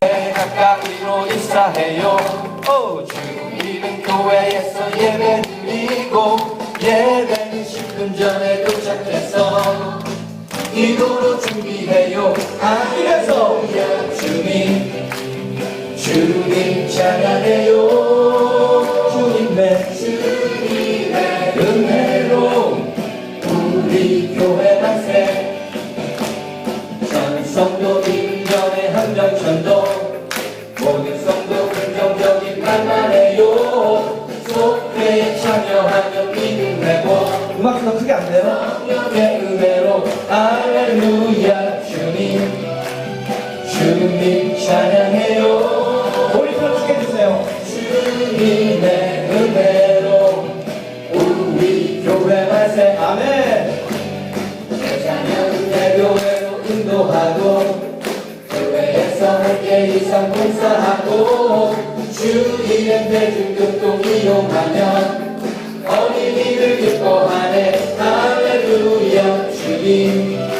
가까이로 인사해요. 오 주일은 교회에서 예배 드리고 예배는 10분 전에 도착해서 기도로 준비해요. 할렐루야 주님 주님 찬양해요. 주님의 주님의 은혜로 우리 전성도 인전의 한명천도 모든 성도 긍정적인 말만 해요 속회에 참여하며 믿음 회복 음악이 더 크게 안 돼요? 성령의 은혜로 할렐루야 주님 주님 찬양해요 머리카락 크게 해주세요. 주님의 은혜로 우리 교회 만세 아멘. 찬양 대교회로 인도하고 넓게 이상 봉사하고 주 이름 대중 교통 이용하면 어린이들 기뻐하네. 할렐루야 주님.